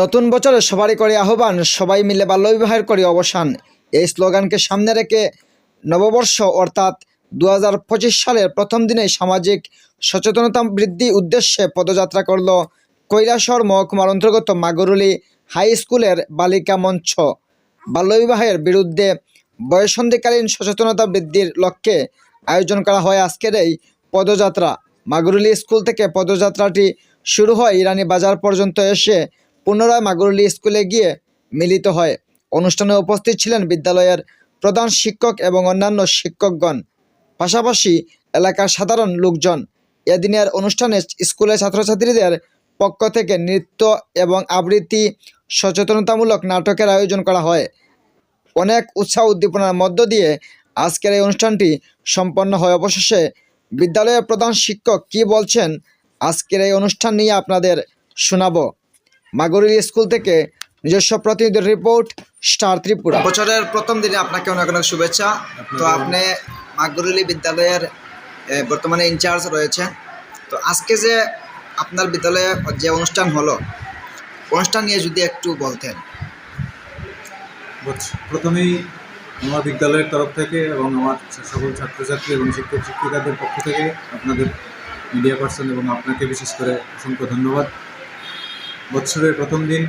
নতুন বছরে সবারই করে আহ্বান, সবাই মিলে বাল্যবিবাহের করে অবসান। এই স্লোগানকে সামনে রেখে নববর্ষ অর্থাৎ দু হাজার পঁচিশ সালের প্রথম দিনে সামাজিক সচেতনতা বৃদ্ধি উদ্দেশ্যে পদযাত্রা করল কৈলাসর মহকুমার অন্তর্গত মাগরুলি হাই স্কুলের বালিকা মঞ্চ। বাল্যবিবাহের বিরুদ্ধে বয়সন্ধিকালীন সচেতনতা বৃদ্ধির লক্ষ্যে আয়োজন করা হয় আজকের এই পদযাত্রা। মাগুরুলি স্কুল থেকে পদযাত্রাটি শুরু হয় ইরানি বাজার পর্যন্ত এসে পুনরায় মাগুরুলি স্কুলে গিয়ে মিলিত হয়। অনুষ্ঠানে উপস্থিত ছিলেন বিদ্যালয়ের প্রধান শিক্ষক এবং অন্যান্য শিক্ষকগণ। পাশাপাশি এলাকার সাধারণ লোকজন। এদিনের অনুষ্ঠানে স্কুলের ছাত্রছাত্রীদের পক্ষ থেকে নৃত্য এবং আবৃত্তি, সচেতনতামূলক নাটকের আয়োজন করা হয়। অনেক উৎসাহ উদ্দীপনার মধ্য দিয়ে আজকের এই অনুষ্ঠানটি সম্পন্ন হয়। অবশেষে বিদ্যালয়ের প্রধান শিক্ষক কি বলছেন, আজকের এই অনুষ্ঠান নিয়ে আপনাদের শোনাবো। মাগুরি স্কুল থেকে নিজস্ব প্রতিনিধির রিপোর্ট স্টার ত্রিপুরা। বছরের প্রথম দিনে আপনাকে অনেক অনেক শুভেচ্ছা। তো আপনি মাগুরুলি বিদ্যালয়ের বর্তমানে ইনচার্জ রয়েছে তো আজকে যে আপনার বিদ্যালয়ে যে অনুষ্ঠান হলো অনুষ্ঠান নিয়ে যদি একটু বলতেন। প্রথমেই আমার বিদ্যালয়ের তরফ থেকে এবং আমার সকল ছাত্রছাত্রী এবং শিক্ষক শিক্ষিকাদের পক্ষ থেকে আপনাদের মিডিয়া পার্সন এবং আপনাকে বিশেষ করে অসংখ্য ধন্যবাদ। বৎসরের প্রথম দিন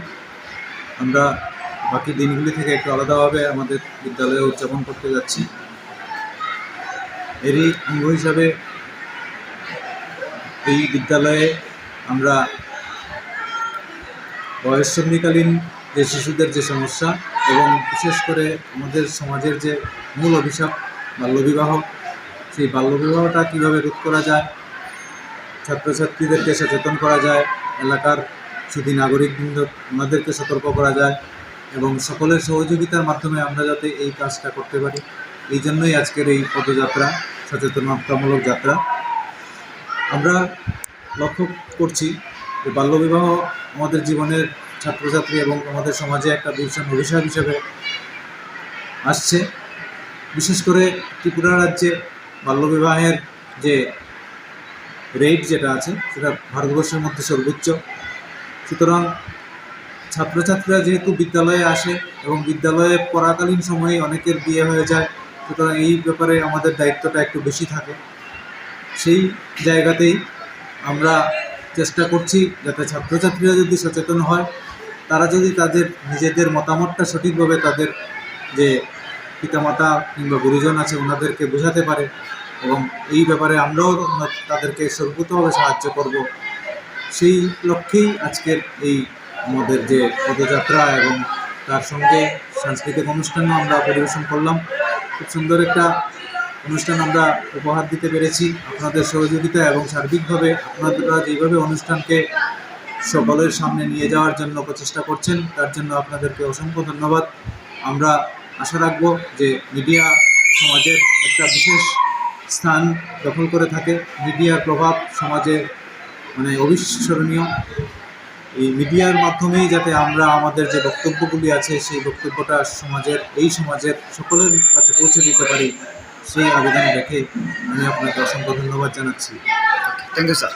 আমরা বাকি দিনগুলি থেকে একটু আলাদাভাবে আমাদের বিদ্যালয়ে উদযাপন করতে যাচ্ছি। এরই অঙ্গ হিসাবে এই বিদ্যালয়ে আমরা বয়ঃসন্ধিকালীন যে শিশুদের যে সমস্যা এবং বিশেষ করে আমাদের সমাজের যে মূল অভিশাপ বাল্যবিবাহ, সেই বাল্যবিবাহটা কীভাবে রোধ করা যায়, ছাত্রছাত্রীদেরকে সচেতন করা যায়, এলাকার শুধু নাগরিকবৃন্দ ওনাদেরকে সতর্ক করা যায় এবং সকলের সহযোগিতার মাধ্যমে আমরা যাতে এই কাজটা করতে পারি। এই জন্যই আজকের এই পদযাত্রা, সচেতনতামূলক যাত্রা। আমরা লক্ষ্য করছি যে বাল্যবিবাহ আমাদের জীবনের ছাত্রছাত্রী এবং আমাদের সমাজে একটা ভীষণ অভিশাপ হিসেবে আসছে। বিশেষ করে ত্রিপুরা রাজ্যে বাল্যবিবাহের যে রেট যেটা আছে, সেটা ভারতবর্ষের মধ্যে সর্বোচ্চ। সুতরাং ছাত্রছাত্রীরা যেহেতু বিদ্যালয়ে আসে এবং বিদ্যালয়ে পড়াকালীন সময়ে অনেকের বিয়ে হয়ে যায়, সুতরাং এই ব্যাপারে আমাদের দায়িত্বটা একটু বেশি থাকে। সেই জায়গাতেই আমরা চেষ্টা করছি যাতে ছাত্রছাত্রীরা যদি সচেতন হয়, তারা যদি তাদের নিজেদের মতামতটা সঠিকভাবে তাদের যে পিতামাতা কিংবা গুরুজন আছে ওনাদেরকে বোঝাতে পারে এবং এই ব্যাপারে আমরাও তাদেরকে সর্বতভাবে সাহায্য করব। সেই লক্ষ্যেই আজকের এই আমাদের যে পদযাত্রা এবং তার সঙ্গে সাংস্কৃতিক অনুষ্ঠানও আমরা পরিবেশন করলাম। খুব সুন্দর একটা অনুষ্ঠান আমরা উপহার দিতে পেরেছি আপনাদের সহযোগিতা এবং সার্বিকভাবে আপনারা যেভাবে অনুষ্ঠানকে সকলের সামনে নিয়ে যাওয়ার জন্য প্রচেষ্টা করছেন, তার জন্য আপনাদেরকে অসংখ্য ধন্যবাদ। আমরা আশা রাখব যে মিডিয়া সমাজের একটা বিশেষ স্থান দখল করে থাকে। মিডিয়ার প্রভাব সমাজে মানে অবিস্মরণীয়। এই মিডিয়ার মাধ্যমেই যাতে আমরা আমাদের যে বক্তব্যগুলি আছে, সেই বক্তব্যটা সমাজের, এই সমাজের সকলের কাছে পৌঁছে দিতে পারি, সেই আবেদন রেখে আমি আপনাকে অসংখ্য ধন্যবাদ জানাচ্ছি। Thank you sir